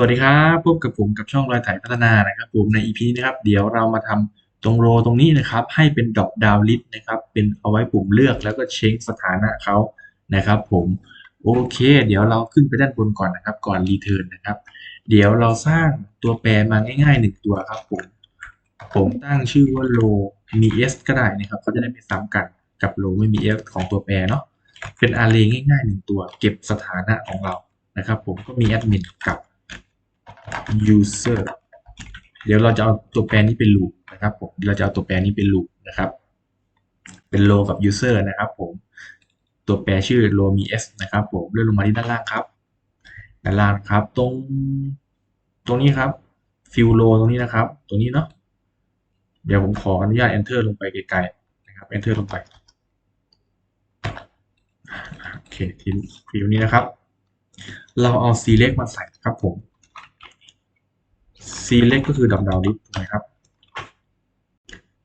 สวัสดีครับพบกับผมกับช่องรอยถ่ายพัฒนานะครับผมใน EP นี้นะครับ เดี๋ยวเรามาทำตรงโรตรงนี้นะครับ ให้เป็นดอกดาวลิสต์นะครับ เป็นเอาไว้ปุ่มเลือกแล้วก็เช็คสถานะเขานะครับผมโอเค เดี๋ยวเราขึ้นไปด้านบนก่อนนะครับ ก่อนรีเทิร์นนะครับ เดี๋ยวเราสร้างตัวแปรมาง่ายๆหนึ่งตัวครับผมผมตั้งชื่อว่าโลมี s ก็ได้นะครับเขาจะได้ไม่ซ้ำกันกับโลไม่มี s ของตัวแปรเนาะเป็นอาร์เรง่ายๆหนึ่งตัว เก็บสถานะของเรานะครับ ผมก็มีแอดมินกับ user เดี๋ยวเราจะเอาตัวแปรนี้เป็น loop นะครับผมเราจะเอาตัวแปรนี้เป็น loop นะครับ เป็น row กับ user นะครับผมตัวแปรชื่อ row มี s นะครับผมเลื่อนลงมาที่ด้านล่างครับด้านล่างครับ ตรงตรงนี้ครับ fill row ตรงนี้นะครับตรงนี้เนาะเดี๋ยวผมขออนุญาต enter ลงไปไกลๆนะครับ enter ลงไปโอเคทีฟิวนี้นะครับ เราเอา select มาใส่ครับผม select ก็คือดอกดาวลิสต์ถูกไหมครับ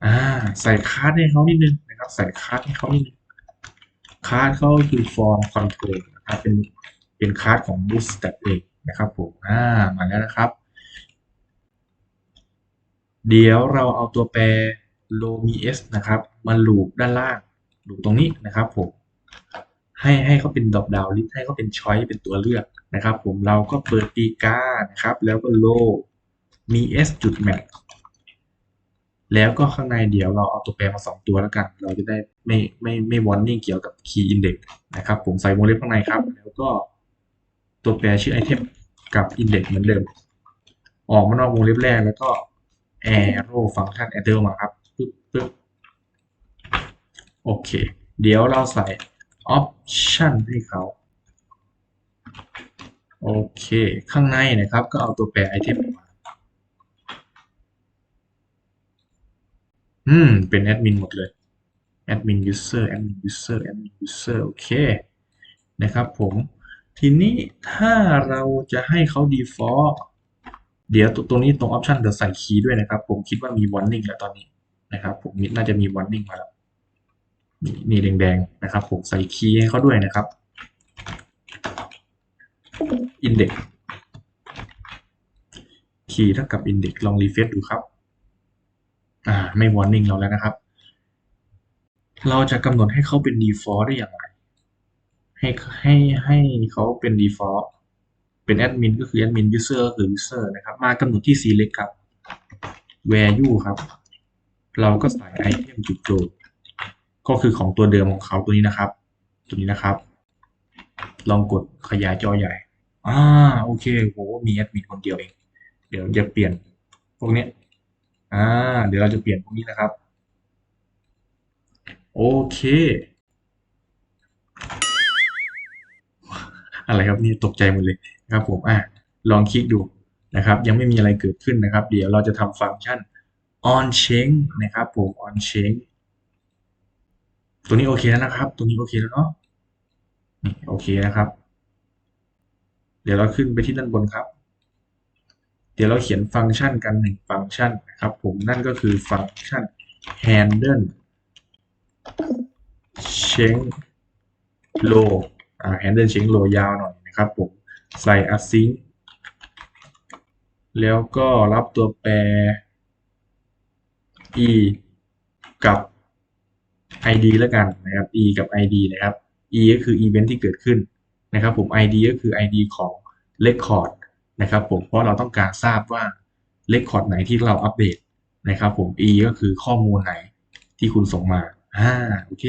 อ่าใส่คาร์ดให้เขานิดนึงนะครับ ใส่คาร์ดให้เขานิดนึงคาร์ดเขาคือ form control นะครับเป็นเป็นคาร์ดของ bootstrap เองนะครับผมอ่ามาแล้วนะครับ เดี๋ยวเราเอาตัวแปร low mi s นะครับ มาลูปด้านล่างลูปตรงนี้นะครับผมให้ให้เขาเป็นดอกดาวลิสให้เขาเป็นช้อยเป็นตัวเลือกนะครับ ผมเราก็เปิดปีกานะครับ แล้วก็ low มี s จุด max แล้วก็ข้างในเดี๋ยวเราเอาตัวแปรมาสองตัวแล้วกัน เราจะได้ไม่ไม่ไม่ warning เกี่ยวกับ key index นะครับ ผมใส่วงเล็บข้างในครับ แล้วก็ตัวแปรชื่อ item กับ index เหมือนเดิม ออกมานอกวงเล็บแรกแล้วก็ arrow function enter มาครับปึ๊บปึ๊บโอเค เดี๋ยวเราใส่ option ให้เขาโอเค ข้างในนะครับ ก็เอาตัวแปร item มา อืม เป็นแอดมินหมดเลยแอดมิน user แอดมิน user แอดมิน user โอเคนะครับผมทีนี้ถ้าเราจะให้เขา default เดี๋ยวตรงนี้ตรง option เดี๋ยวใส่คีย์ด้วยนะครับ ผมคิดว่ามี warning แล้วตอนนี้นะครับผมน่าจะมี warning มาแล้วนี่นี่แดงๆนะครับ ผมใส่คีย์ให้เขาด้วยนะครับ index คีย์เท่ากับ index ลอง refresh ดูครับ อ่าไม่ warning เราแล้วนะครับ เราจะกำหนดให้เขาเป็น default ได้อย่างไร ให้ให้ให้เขาเป็น default เป็น admin ก็คือ admin user ก็คือ user นะครับ มากำหนดที่ select ครับ value ครับ เราก็ใส่ item จุดโจก็คือของตัวเดิมของเขาตัวนี้นะครับ ตัวนี้นะครับ ลองกดขยายจอใหญ่อ่าโอเคโหมีแอดมินคนเดียวเอง เดี๋ยวจะเปลี่ยนพวกเนี้ย อ่า เดี๋ยวเราจะเปลี่ยนพวกนี้นะครับ โอเค อะไรครับนี่ตกใจหมดเลยนะครับผมอะลองคลิกดูนะครับ ยังไม่มีอะไรเกิดขึ้นนะครับ เดี๋ยวเราจะทำฟังก์ชัน on change นะครับผม on change ตัวนี้โอเคแล้วนะครับ ตัวนี้โอเคแล้วเนาะนี่โอเคนะครับ เดี๋ยวเราขึ้นไปที่ด้านบนครับ เดี๋ยวเราเขียนฟังก์ชันกันหนึ่งฟังก์ชันนะครับผมนั่นก็คือฟังก์ชัน handle change row อ่า handle change row ยาวหน่อยนะครับผมใส่ async แล้วก็รับตัวแปร e กับ id แล้วกันนะครับ e กับ id นะครับ e ก็คือ event ที่เกิดขึ้นนะครับผม id ก็คือ id ของ record นะครับผมเพราะเราต้องการทราบว่า record ไหนที่เราอัปเดตนะครับผม e ก็คือข้อมูลไหนที่คุณส่งมาอ่าโอเค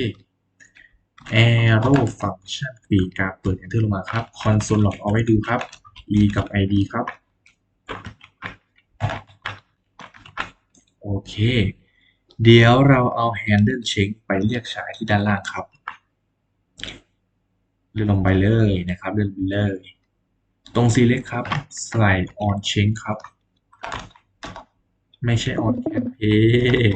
arrow function ปีกาเปิด enter ลงมาครับ console log เอาไว้ดูครับ e กับ id ครับ โอเค เดี๋ยวเราเอา handle check ไปเรียกใช้ที่ด้านล่างครับ เลื่อนลงไปเลยนะครับ เลื่อนไปเลย ตรง select ครับ slide on change ครับ ไม่ใช่ on campaign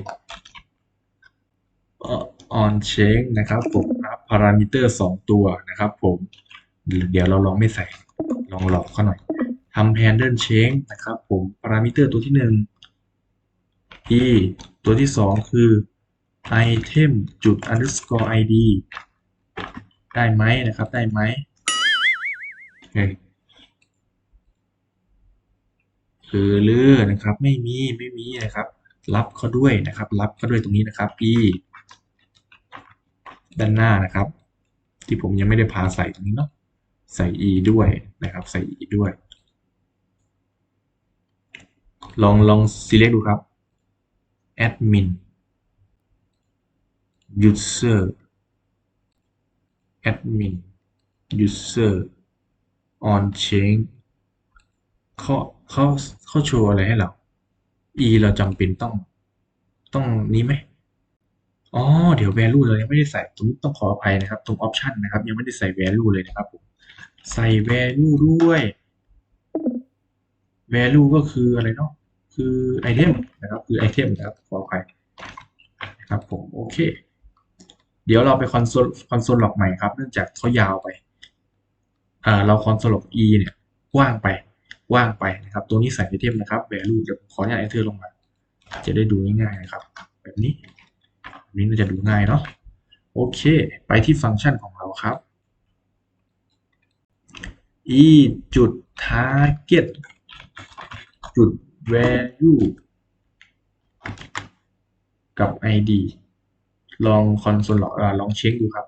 on change นะครับ ผมรับพารามิเตอร์สองตัวนะครับ ผม เดี๋ยวเราลองไม่ใส่ ลองหลอกเขาหน่อยทำ handle change นะครับ ผมพารามิเตอร์ตัวที่หนึ่ง e ตัวที่สองคือ item จุด underscore id ได้ไหมนะครับ ได้ไหมโอเค คือเลือนะครับ ไม่มีไม่มีนะครับ รับเขาด้วยนะครับ รับเขาด้วยตรงนี้นะครับ e ด้านหน้านะครับ ที่ผมยังไม่ได้พาใส่ตรงนี้เนาะใส่ e ด้วยนะครับ ใส่ e ด้วย ลองลอง select ดูครับ admin user admin user on change เขาเขาเขาโชว์อะไรให้เรา e เราจำเป็นต้อง ต้องนี้ไหมอ๋อ เดี๋ยว value เรายังไม่ได้ใส่ ตรงนี้ต้องขออภัยนะครับ ตรง option นะครับ ยังไม่ได้ใส่ value เลยนะครับผมใส่ value ด้วย value ก็คืออะไรเนาะ คือ item นะครับ คือ item นะครับ ขออภัยนะครับผม โอเค เดี๋ยวเราไปคอนโซล คอนโซลล็อกใหม่ครับ เนื่องจากเขายาวไป อ่า เราคอนโซลล็อก e เนี่ย กว่างไป ว่างไปนะครับ ตัวนี้ใส่ไอเทมนะครับ value เดี๋ยวขออนุญาต enter ลงมา จะได้ดูง่ายๆนะครับ แบบนี้แบบนี้น่าจะดูง่ายเนาะโอเค ไปที่ฟังก์ชันของเราครับ e จุด target จุด value กับ id ลองคอนโซลลองเช็คดูครับ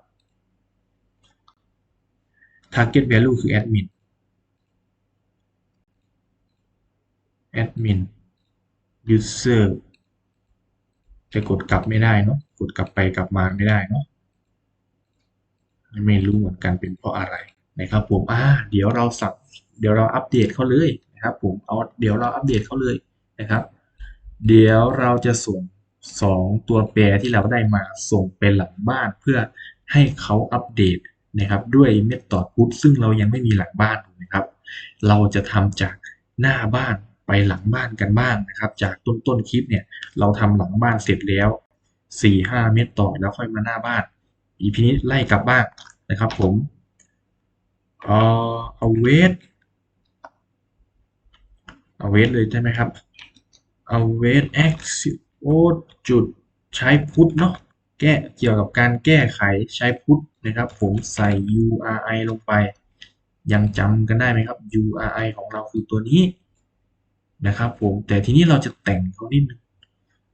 target value คือ admin admin user จะกดกลับไม่ได้เนาะกดกลับไปกลับมาไม่ได้เนาะไม่รู้เหมือนกันเป็นเพราะอะไรนะครับผมอ่าเดี๋ยวเราสับเดี๋ยวเราอัปเดตเขาเลยนะครับผมเอาเดี๋ยวเราอัปเดตเขาเลยนะครับ เดี๋ยวเราจะส่งสองตัวแปรที่เราได้มาส่งไปหลังบ้านเพื่อให้เขาอัปเดตนะครับด้วยเมธอดพุทซึ่งเรายังไม่มีหลังบ้านถูกไหมครับ เราจะทำจากหน้าบ้าน ไปหลังบ้านกันบ้างนะครับ จากต้นต้นคลิปเนี่ยเราทำหลังบ้านเสร็จแล้วสี่ห้าเมตรต่อแล้วค่อยมาหน้าบ้านอีพีนี้ไล่กลับบ้านนะครับผมเอาเอาเวทเอาเวทเลยใช่ไหมครับเอาเวท x โอจุดใช้พุทเนาะแก้เกี่ยวกับการแก้ไขใช้พุทนะครับ ผมใส่ URI ลงไป ยังจำกันได้ไหมครับ URI ของเราคือตัวนี้ นะครับ ผมแต่ทีนี้เราจะแต่งเขานิดนึง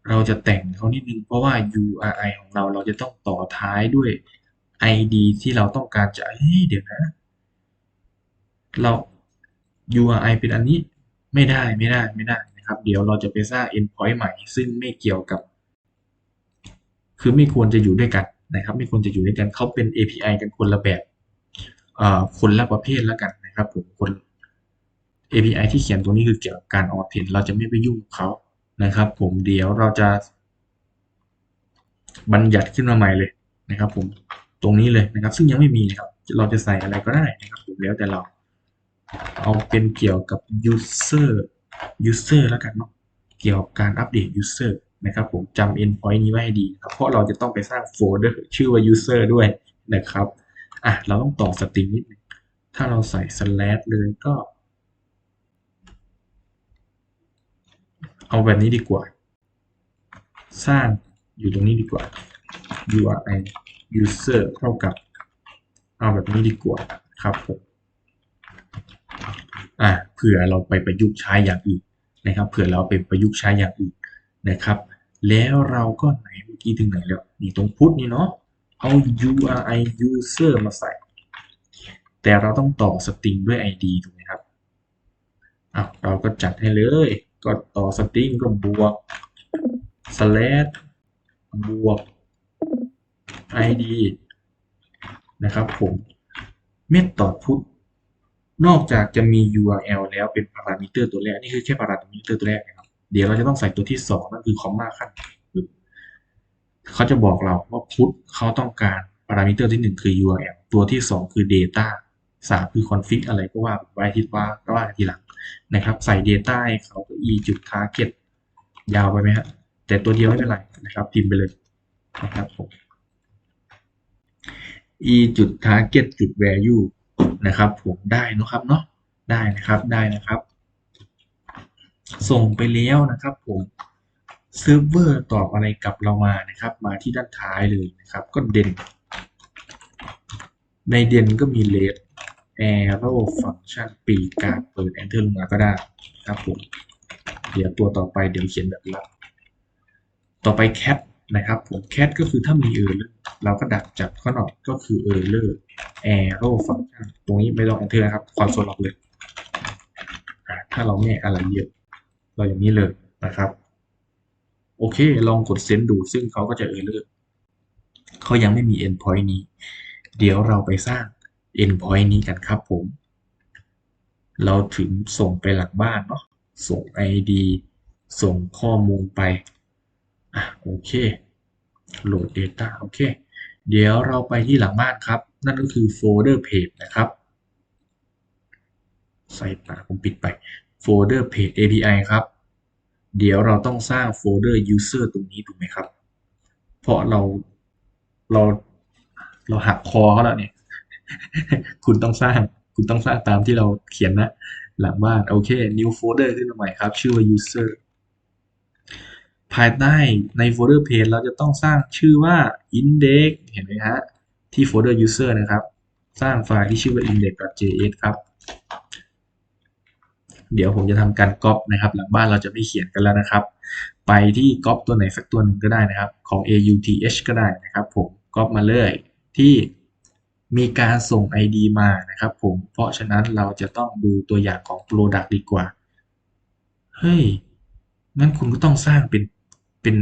เราจะแต่งเขานิดนึงเพราะว่า URI ของเราเราจะต้องต่อท้ายด้วย ID ที่เราต้องการจะเฮ้ยเดี๋ยวนะ เรา URI เป็นอันนี้ไม่ได้ไม่ได้ไม่ได้นะครับ เดี๋ยวเราจะไปสร้าง endpoint ใหม่ ซึ่งไม่เกี่ยวกับ คือไม่ควรจะอยู่ด้วยกันนะครับ ไม่ควรจะอยู่ด้วยกันเขาเป็น API กันคนละแบบคนละประเภทแล้วกันนะครับผมคน API ที่เขียนตรงนี้คือเกี่ยวกับการออเทนเราจะไม่ไปยุ่งเขานะครับ ผมเดี๋ยวเราจะบัญญัติขึ้นมาใหม่เลยนะครับ ผมตรงนี้เลยนะครับ ซึ่งยังไม่มีนะครับ เราจะใส่อะไรก็ได้นะครับ ผมแล้วแต่เรา เอาเป็นเกี่ยวกับ user user แล้วกันเนาะเกี่ยวกับการอัปเดต user นะครับ ผมจำ endpoint นี้ไว้ให้ดีครับเพราะเราจะต้องไปสร้างโฟลเดอร์ชื่อว่า user ด้วยนะครับอะเราต้องต่อสตริงนิดนึงถ้าเราใส่ slash เลยก็ เอาแบบนี้ดีกว่า สร้างอยู่ตรงนี้ดีกว่า URI user เท่ากับ เอาแบบนี้ดีกว่าครับผมอ่าเผื่อเราไปประยุกต์ใช้อย่างอื่นนะครับเผื่อเราไปประยุกต์ใช้อย่างอื่นนะครับ แล้วเราก็ไหนเมื่อกี้ถึงไหนแล้วนี่ตรงพุทนี่เนาะเอา URI user มาใส่ แต่เราต้องต่อสตริงด้วย ID ถูกไหมครับอะเราก็จัดให้เลย ก็ต่อสตริงก็บวก slash บวก id นะครับผมเมธอพุทนอกจากจะมี url แล้วเป็นพารามิเตอร์ตัวแรก นี่คือแค่พารามิเตอร์ตัวแรกนะครับ เดี๋ยวเราจะต้องใส่ตัวที่สองนั่นคือคอมมาขั้นเขาจะบอกเราว่าพุทเขาต้องการพารามิเตอร์ที่หนึ่งคือ url ตัวที่สองคือ data สามคือ config อะไรก็ว่าไว้ที่ว่าก็ว่าทีหลัง นะครับ ใส่ Data ให้เขา e จุด target ยาวไปไหมฮะแต่ตัวเดียวไม่เป็นไรนะครับ พิมพ์ไปเลยนะครับผม e จุด target จุด value นะครับผมได้นะครับเนาะได้นะครับได้นะครับ ส่งไปแล้วนะครับผมเซิร์ฟเวอร์ตอบอะไรกลับเรามานะครับ มาที่ด้านท้ายเลยนะครับ ก็เด่น ในเด่นก็มีเลส arrow function ปีกกาเปิด enter ลงมาก็ได้ครับผม เดี๋ยวตัวต่อไปเดี๋ยวเขียนแบบลับต่อไป cat นะครับผม cat ก็คือถ้ามี error เราก็ดักจับข้างนอกก็คือ error arrow function ตรงนี้ไม่ต้อง enter นะครับคอนโซลล็อกเลย ถ้าเราไม่อะไรเยอะเราอย่างนี้เลยนะครับโอเค ลองกดเซนดูซึ่งเขาก็จะ error เขายังไม่มี endpoint นี้ เดี๋ยวเราไปสร้าง endpoint นี้กันครับผม เราถึงส่งไปหลังบ้านเนาะ ส่ง ID ส่งข้อมูลไป อะโอเค โหลด Data โอเค เดี๋ยวเราไปที่หลังบ้านครับ นั่นก็คือโฟลเดอร์เพจนะครับ ใส่ปากผมปิดไปโฟลเดอร์เพจ API ครับ เดี๋ยวเราต้องสร้างโฟลเดอร์ user ตรงนี้ถูกไหมครับ เพราะเราเราเราหักคอเขาแล้วเนี่ย คุณต้องสร้าง คุณต้องสร้างตามที่เราเขียนนะ หลังบ้านโอเค new folder ขึ้นมาใหม่ครับ ชื่อว่า user ภายใต้ในโฟลเดอร์เพจเราจะต้องสร้างชื่อว่า index เห็นไหมฮะ ที่โฟลเดอร์ user นะครับ สร้างไฟล์ที่ชื่อว่า index.js ครับ เดี๋ยวผมจะทำการก๊อปนะครับ หลังบ้านเราจะไม่เขียนกันแล้วนะครับ ไปที่ก๊อปตัวไหนสักตัวหนึ่งก็ได้นะครับ ของ auth ก็ได้นะครับ ผมก๊อปมาเลยที่ มีการส่ง ID มานะครับผม เพราะฉะนั้นเราจะต้องดูตัวอย่างของ Product ดีกว่า เฮ้ย งั้นคุณก็ต้องสร้างเป็นเป็น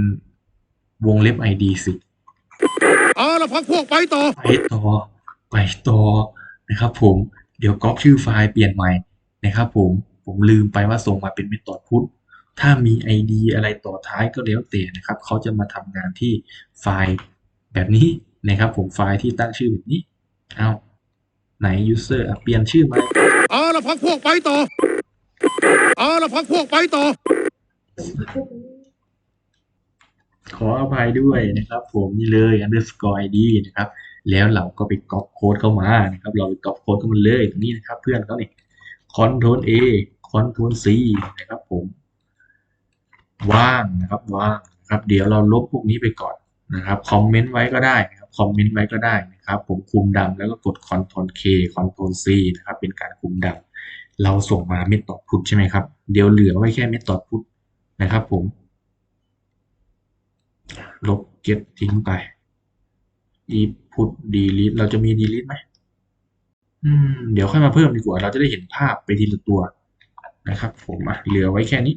วงเล็บ ID สิเอาละพักพวกไปต่อ ไปต่อ ไปต่อนะครับผม เดี๋ยวก๊อปชื่อไฟล์เปลี่ยนใหม่นะครับผม ผมลืมไปว่าส่งมาเป็นเมธอดพุทถ้ามี ID อะไรต่อท้ายก็แล้วแต่นะครับ เขาจะมาทำงานที่ไฟล์แบบนี้นะครับผม ไฟล์ที่ตั้งชื่อแบบนี้ เอาไหน user อะเปลี่ยนชื่อมาเอาละพักพวกไปต่อเอาละพักพวกไปต่อ ขออภัยด้วยนะครับ ผมนี่เลย underscore id นะครับ แล้วเราก็ไปก๊อปโค้ดเข้ามานะครับ เราไปก๊อปโค้ดเข้ามาเลยตรงนี้นะครับ เพื่อนเขาเนี่ย control a control c นะครับ ผม ว่างนะครับ ว่างนะครับ เดี๋ยวเราลบพวกนี้ไปก่อน นะครับคอมเมนต์ไว้ก็ได้นะครับคอมเมนต์ไว้ก็ได้นะครับ ผมคุมดำแล้วก็กด Ctrl k Ctrl c นะครับเป็นการคุมดำเราส่งมาเมธอพุทใช่ไหมครับ เดี๋ยวเหลือไว้แค่เมธอพุทนะครับ ผม ลบ get ทิ้งไป input delete เราจะมี delete ไหมอืมเดี๋ยวค่อยมาเพิ่มดีกว่า เราจะได้เห็นภาพไปทีละตัวนะครับ ผมอะเหลือไว้แค่นี้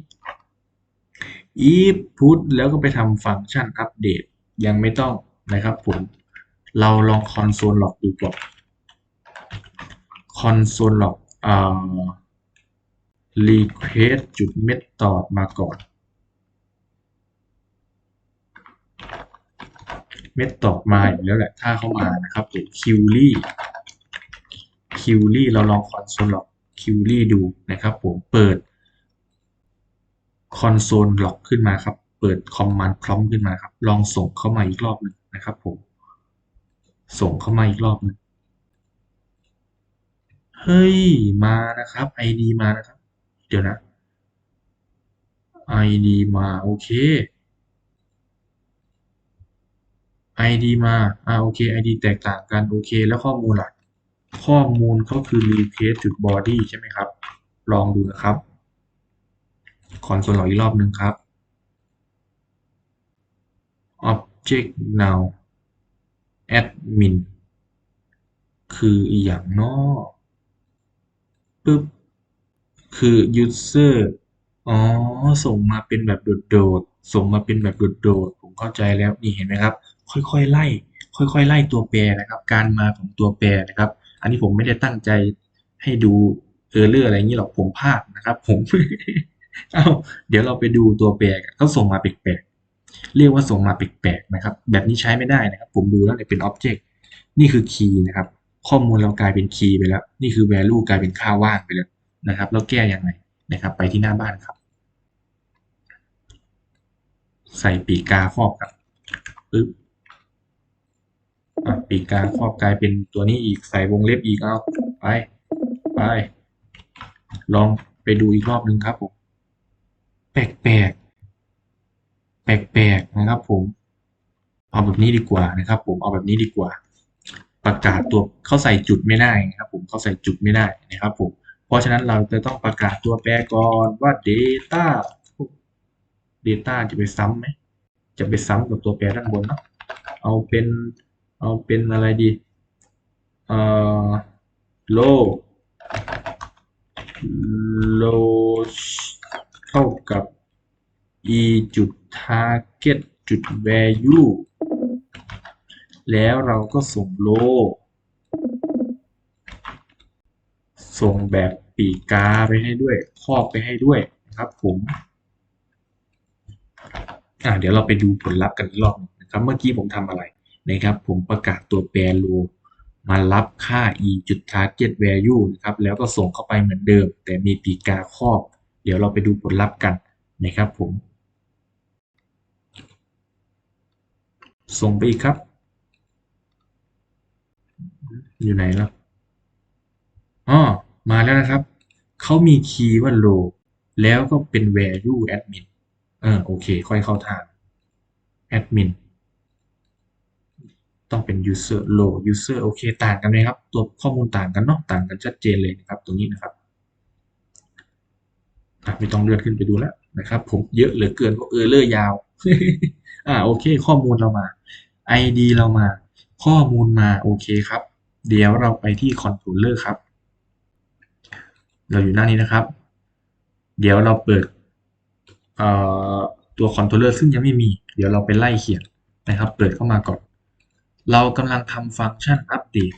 input แล้วก็ไปทำฟังก์ชันอัปเดต ยังไม่ต้องนะครับผม เราลอง console log ดูก่อน console log อ่า request จุด method มาก่อนเม็ดตอบมาอยู่แล้วแหละถ้าเข้ามานะครับผมคิวรี่คิวรี่เราลองคอนโซลหลอกคิวรี่ดูนะครับผมเปิดคอนโซลหลอกขึ้นมาครับ เปิดคอมมานด์พร้อมขึ้นมาครับ ลองส่งเข้ามาอีกรอบหนึ่งนะครับผม ส่งเข้ามาอีกรอบหนึ่งเฮ้ย มานะครับ ID มานะครับ เดี๋ยวนะ ID มา โอเค ID มา อ่า โอเค ID แตกต่างกัน โอเค แล้วข้อมูลล่ะข้อมูลก็คือ replace จุด body ใช่ไหมครับ ลองดูนะครับ คอนโซลอีกรอบหนึ่งครับ object now admin คืออีกอย่างนอปึ๊บ คือ user อ๋อ ส่งมาเป็นแบบโดดๆ ส่งมาเป็นแบบโดดๆ ผมเข้าใจแล้ว นี่เห็นไหมครับ ค่อยๆ ไล่ ค่อยๆ ไล่ตัวแปรนะครับ การมาของตัวแปรนะครับ อันนี้ผมไม่ได้ตั้งใจให้ดูเออร์เลอร์อะไรอย่างนี้หรอก ผมพลาดนะครับ ผม เอาเดี๋ยวเราไปดูตัวแปรกันเขาส่งมาแปลกๆ เรียกว่าส่งมาแปลกๆนะครับ แบบนี้ใช้ไม่ได้นะครับ ผมดูแล้วเนี่ยเป็น object นี่คือ key นะครับ ข้อมูลเรากลายเป็น key ไปแล้ว นี่คือ value กลายเป็นค่าว่างไปแล้วนะครับแล้วแก้ยังไงนะครับ ไปที่หน้าบ้านครับ ใส่ปีกกาครอบครับปึ๊บปีกกาครอบกลายเป็นตัวนี้อีกใส่วงเล็บอีกเอาไปไปลองไปดูอีกรอบหนึ่งครับผมแปลกแปลก แปลกๆนะครับผม เอาแบบนี้ดีกว่านะครับผมเอาแบบนี้ดีกว่า ประกาศตัวเขาใส่จุดไม่ได้นะครับผมเขาใส่จุดไม่ได้นะครับผมเพราะฉะนั้นเราจะต้องประกาศตัวแปรก่อนว่า data Data จะไปซ้ำไหมจะไปซ้ำกับตัวแปรด้านบนเนาะเอาเป็นเอาเป็นอะไรดีเอ่อ low low เท่ากับ e จุด target จุด value แล้วเราก็ส่ง low ส่งแบบปีกาไปให้ด้วย ครอบไปให้ด้วยนะครับผม อ่าเดี๋ยวเราไปดูผลลัพธ์กันอีกรอบหนึ่งนะครับ เมื่อกี้ผมทำอะไรนะครับ ผมประกาศตัวแปร low มารับค่า e จุด target value นะครับ แล้วก็ส่งเข้าไปเหมือนเดิม แต่มีปีกกาครอบ เดี๋ยวเราไปดูผลลัพธ์กันนะครับผม ส่งไปอีกครับ อยู่ไหนแล้วอ๋อมาแล้วนะครับ เขามีคีย์ว่า low แล้วก็เป็น value admin เออโอเค ค่อยเข้าทาง admin ต้องเป็น user low user โอเค ต่างกันไหมครับ ตัวข้อมูลต่างกันเนาะต่างกันชัดเจนเลยนะครับ ตรงนี้นะครับไม่ต้องเลื่อนขึ้นไปดูแล้ว นะครับ ผมเยอะเหลือเกินเพราะเออเลอร์ยาว อ่าโอเค ข้อมูลเรามา ID เรามา ข้อมูลมาโอเคครับ เดี๋ยวเราไปที่ controller ครับ เราอยู่หน้านี้นะครับ เดี๋ยวเราเปิดตัว controller ซึ่งยังไม่มี เดี๋ยวเราไปไล่เขียนนะครับ เปิดเข้ามาก่อน เรากำลังทำฟังก์ชันอัปเดต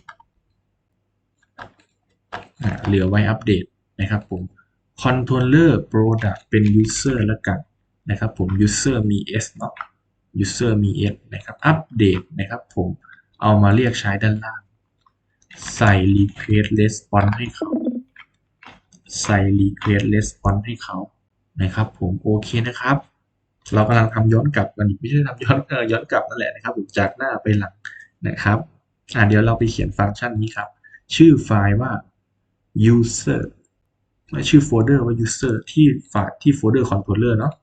เหลือไว้อัปเดตนะครับผม controller product เป็น user แล้วกันนะครับผม user มี s เนาะ user มี s นะครับอัปเดตนะครับผมเอามาเรียกใช้ด้านล่าง ใส่ request response ให้เขา ใส่ request response ให้เขานะครับผมโอเคนะครับ เรากำลังทำย้อนกลับกันไม่ใช่ทำย้อนเออย้อนกลับนั่นแหละนะครับผมจากหน้าไปหลังนะครับอ่าเดี๋ยวเราไปเขียนฟังก์ชันนี้ครับ ชื่อไฟล์ว่า user ชื่อโฟลเดอร์ว่า user ที่ฝากที่โฟลเดอร์ controller เนาะ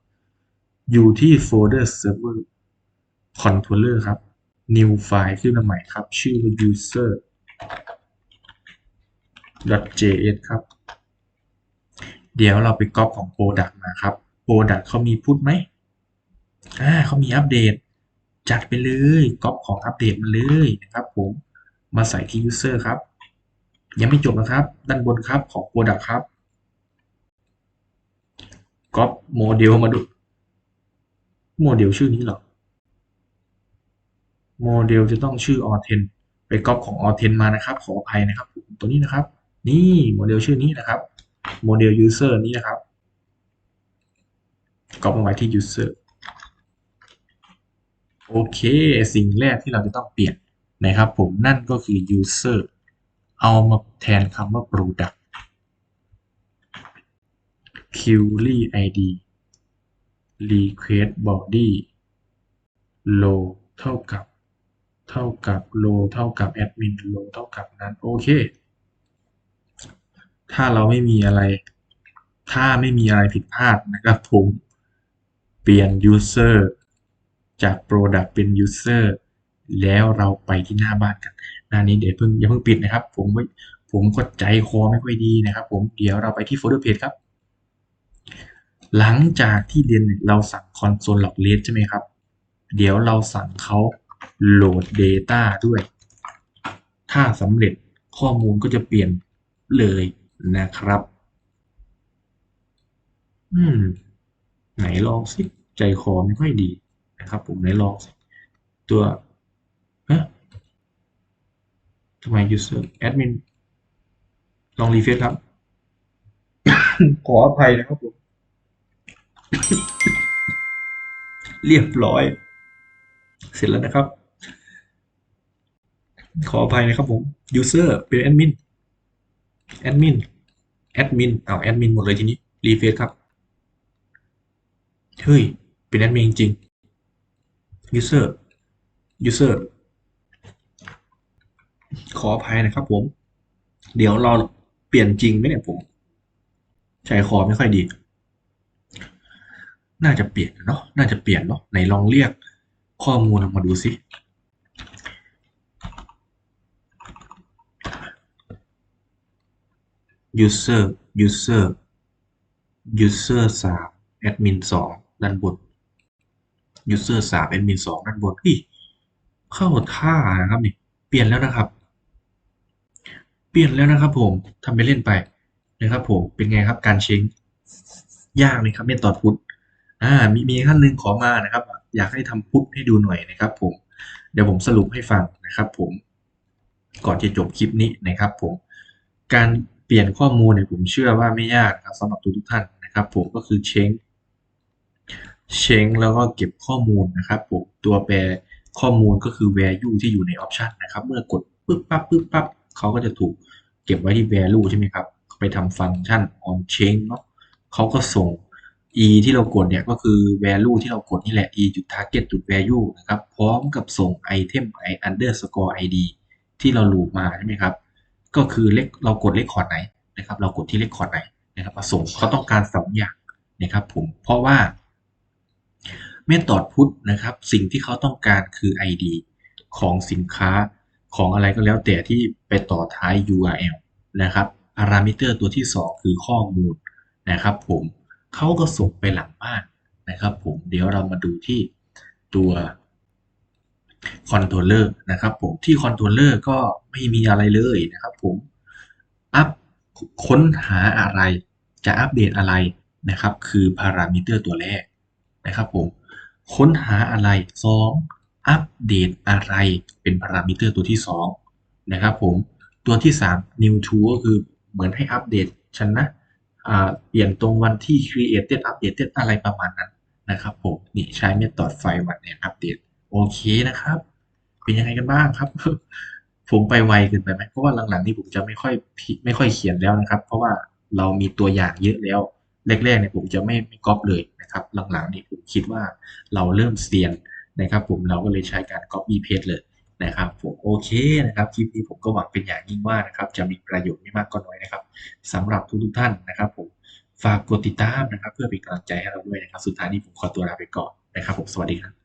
อยู่ที่โฟลเดอร์ server controller ครับ new file ขึ้นมาใหม่ครับ ชื่อว่า user .js ครับ เดี๋ยวเราไปก๊อปของ Product มาครับ Product เขามีพุทไหมอ่าเขามีอัปเดต จัดไปเลยก๊อปของอัปเดตมาเลยนะครับผมมาใส่ที่ User ครับ ยังไม่จบนะครับ ด้านบนครับของ Product ครับ ก๊อปโมเดลมาดู โมเดลชื่อนี้หรอ โมเดลจะต้องชื่อ a u t e n ไปก๊อปของ a u t e n มานะครับ ขออภัยนะครับ ตัวนี้นะครับ นี่โมเดลชื่อนี้นะครับ โมเดล user นี้นะครับก๊อปมาไว้ที่ user โอเค สิ่งแรกที่เราจะต้องเปลี่ยนนะครับผมนั่นก็คือ user เอามาแทนคำว่า product query id request body low เท่ากับ เท่ากับ low เท่ากับ admin low เท่ากับนั้น โอเค ถ้าเราไม่มีอะไร ถ้าไม่มีอะไรผิดพลาดนะครับผม เปลี่ยน user จาก product เป็น user แล้วเราไปที่หน้าบ้านกัน หน้านี้เดี๋ยวเพิ่งอย่าเพิ่งปิดนะครับ ผมไม่ผมก็ใจคอไม่ค่อยดีนะครับ ผม เดี๋ยวเราไปที่ folder page ครับ หลังจากที่เรียนเราสั่ง console log read ใช่ไหมครับ เดี๋ยวเราสั่งเขาโหลด data ด้วย ถ้าสำเร็จข้อมูลก็จะเปลี่ยนเลยนะครับ อืม ไหนลองสิใจคอไม่ค่อยดีนะครับผมไหนลองสิตัวฮะทำไม user admin ลองรีเฟซครับ ขออภัยนะครับผม เรียบร้อย เสร็จแล้วนะครับ ขออภัยนะครับผม user เป็น admin admin admin เอา admin หมดเลยทีนี้ รีเฟซครับ เฮ้ย เป็นแอดมินจริง user user ขออภัยนะครับผม เดี๋ยวเราเปลี่ยนจริงไหมเนี่ยผมใจคอไม่ค่อยดี น่าจะเปลี่ยนเนาะน่าจะเปลี่ยนเนาะไหนลองเรียกข้อมูลออกมาดูสิ user user user สาม admin สองด้านบน user สาม admin สองด้านบนเฮ้ยเข้าท่านะครับนี่เปลี่ยนแล้วนะครับ เปลี่ยนแล้วนะครับผมทำไปเล่นไปนะครับผมเป็นไงครับการเช็งยากไหมครับเมธอดพุท อ่ามีมีท่านหนึ่งขอมานะครับ อยากให้ทำพุทให้ดูหน่อยนะครับผมเดี๋ยวผมสรุปให้ฟังนะครับ ผมก่อนจะจบคลิปนี้นะครับ ผมการเปลี่ยนข้อมูลเนี่ยผมเชื่อว่าไม่ยากครับสำหรับทุกทุกท่านนะครับ ผมก็คือเช็งเช็งแล้วก็เก็บข้อมูลนะครับผมตัวแปรข้อมูลก็คือ value ที่อยู่ใน option นะครับ เมื่อกดปึ๊บปั๊บปึ๊บปั๊บเขาก็จะถูกเก็บไว้ที่ value ใช่ไหมครับ ไปทำฟังก์ชัน on chain เนาะเขาก็ส่ง e ที่เรากดเนี่ยก็คือ value ที่เรากดนี่แหละ e จุด target จุด value นะครับพร้อมกับส่ง item i underscore id ที่เราลูปมาใช่ไหมครับ ก็คือเลขเรากดเลขคอร์ดไหนนะครับ เรากดที่เลขคอร์ดไหนนะครับมาส่งเขาต้องการสองอย่างนะครับผมเพราะว่าเมธอดพุทนะครับ สิ่งที่เขาต้องการคือ ID ของสินค้าของอะไรก็แล้วแต่ที่ไปต่อท้าย URL นะครับพารามิเตอร์ตัวที่ 2 คือข้อมูลนะครับผม เขาก็ส่งไปหลังบ้านนะครับผมเดี๋ยวเรามาดูที่ตัวคอนโทรลเลอร์นะครับผมที่คอนโทรลเลอร์ก็ไม่มีอะไรเลยนะครับผมอัพค้นหาอะไรจะอัปเดตอะไรนะครับ คือพารามิเตอร์ตัวแรกนะครับผมค้นหาอะไร 2 อัปเดตอะไรเป็นพารามิเตอร์ตัวที่ 2 นะครับผมตัวที่ 3 new to ก็คือเหมือนให้อัปเดตฉันนะ เปลี่ยนตรงวันที่ created updated อะไรประมาณนั้นนะครับผมนี่ใช้เมธอดไฟวันเนี่ยอัปเดตโอเคนะครับ เป็นยังไงกันบ้างครับ ผมไปไวเกินไปไหมเพราะว่าหลังๆนี่ผมจะไม่ค่อยไม่ค่อยเขียนแล้วนะครับ เพราะว่าเรามีตัวอย่างเยอะแล้วแรกๆเนี่ยผมจะไม่ไม่ก๊อปเลยนะครับ หลังๆนี่ผมคิดว่าเราเริ่มเซียนนะครับ ผมเราก็เลยใช้การ copy paste เลย นะครับผมโอเคนะครับคลิปนี้ผมก็หวังเป็นอย่างยิ่งว่านะครับจะมีประโยชน์ไม่มากก็น้อยนะครับสำหรับทุกๆท่านนะครับผมฝากกดติดตามนะครับ เพื่อเป็นกำลังใจให้เราด้วยนะครับ สุดท้ายนี้ผมขอตัวลาไปก่อนนะครับผมสวัสดีครับ